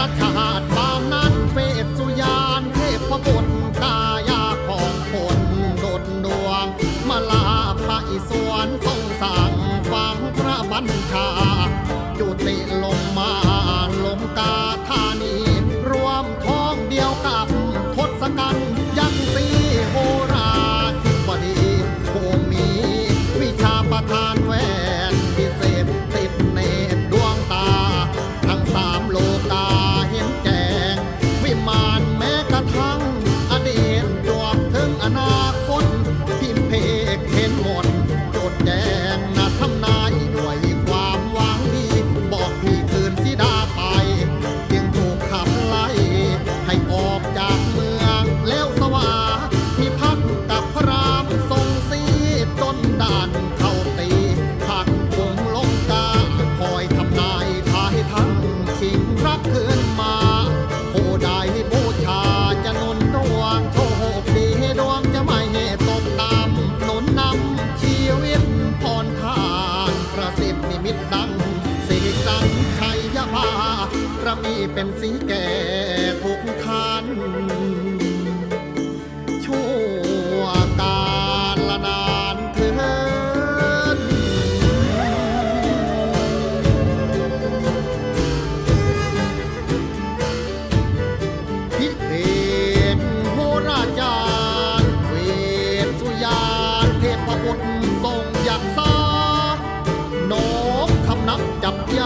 ตชาติบางนั้นเวสสุยานเทพบุตรกายาของคนโดดดวง มาลาพระอิศวรทรงสั่งฟังพระบัญชาจุติลงมา นาคตพิมพ์เพกเห็นหมดจดแจงนะทำนายด้วยความหวังดี บอกพี่คืนสิดาไป จึงถูกขับไล่ ให้ออกจากเมืองแล้วสว่า มีพักกับพระรามทรงสีต้นด่าน ตดังสิริสังชัยยภาระมีเป็นสีแก่ทุกท่าน 要不？